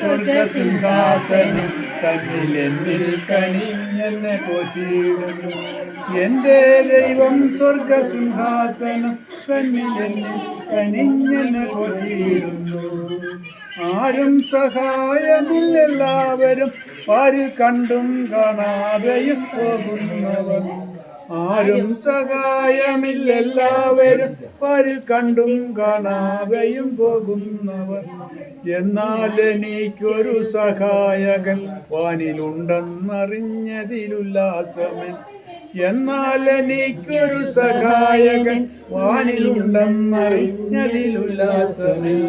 സ്വർഗസിംഹാസനം തന്നിൽ എന്നിൽ കനിഞ്ഞെന്നെ പോറ്റിയിടുന്നു. എന്റെ ദൈവം സ്വർഗസിംഹാസനം തന്നിൽ എന്നിൽ കനിഞ്ഞെന്നെ പോറ്റിയിടുന്നു. ആരും സഹായമില്ലെല്ലാവരും പാരിൽ കണ്ടും കാണാതെയും പോകുന്നവർ. ആരും സഹായമില്ലെല്ലാവരും പാരിൽ കണ്ടും കാണാതെയും പോകുന്നവർ. എന്നാൽ എനിക്കൊരു സഹായകൻ വാനിലുണ്ടെന്നറിഞ്ഞതിലുല്ലാസമൻ എന്നാൽ എനിക്കൊരു സഹായകൻ വാനിലുണ്ടെന്നറിഞ്ഞതിലുല്ലാസമൻ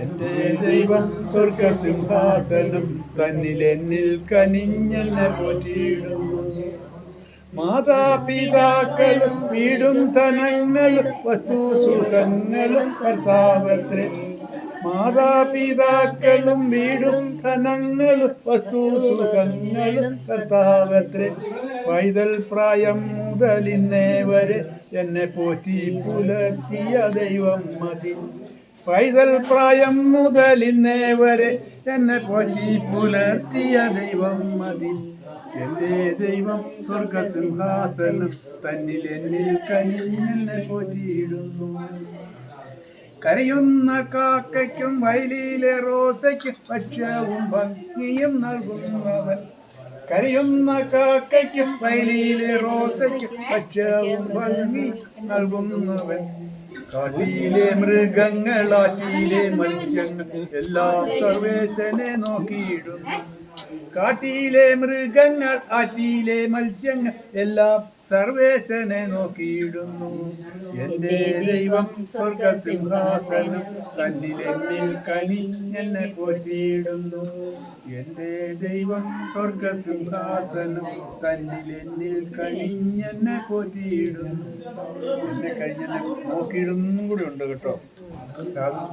എന്റെ ദൈവം സ്വർഗസിംഹാസനം തന്നിൽ എന്നിൽ കനിഞ്ഞെന്നെ പോറ്റിയിടുന്നു. മാതാപിതാക്കളും വീടും ധനങ്ങളും വസ്തുസുഖങ്ങളും കർത്താവത്രേ. മാതാപിതാക്കളും വീടും ധനങ്ങളും വസ്തുസുഖങ്ങളും കർത്താവത്രേ. പൈതൽ പ്രായം മുതലിന്നേ വരെ എന്നെ പോറ്റി പുലർത്തിയ ദൈവം മതി. പൈതൽ പ്രായം മുതൽ ഇന്നേ വരെ എന്നെ പോറ്റി പുലർത്തിയ ദൈവം മതി. എന്റെ ദൈവം സ്വർഗസിംഹാസനം തന്നിൽ എന്നിൽ കനിഞ്ഞെന്നെ പോറ്റിയിടുന്നു. കരയുന്ന കാക്കയ്ക്കും വയലിലെ റോസയ്ക്കും ഭക്ഷ്യവും ഭംഗിയും നൽകുന്നവൻ. കരയുന്ന കാക്കയ്ക്കും വയലിലെ റോസയ്ക്കും ഭക്ഷ്യവും ഭംഗി നൽകുന്നവൻ. കാട്ടിയിലെ മൃഗങ്ങളാറ്റിയിലെ മത്സ്യങ്ങൾ എല്ലാം സർവേശനെ നോക്കിയിടുന്നു. കാട്ടിയിലെ മൃഗങ്ങൾ ആറ്റിയിലെ മത്സ്യങ്ങൾ എല്ലാം സർവേശനെ നോക്കിയിടുന്നു. എന്റെ ദൈവം സ്വർഗസിംഹാസനം തന്നിലെന്നിൽ കനി എന്നെ പോറ്റിയിടുന്നു. എന്റെ ദൈവം സ്വർഗസിംഹാസനം കനി എന്നെ പോറ്റിയിടുന്നു. കഴിഞ്ഞെന്നെ നോക്കിയിടുന്നും കൂടി ഉണ്ട് കേട്ടോ. അത്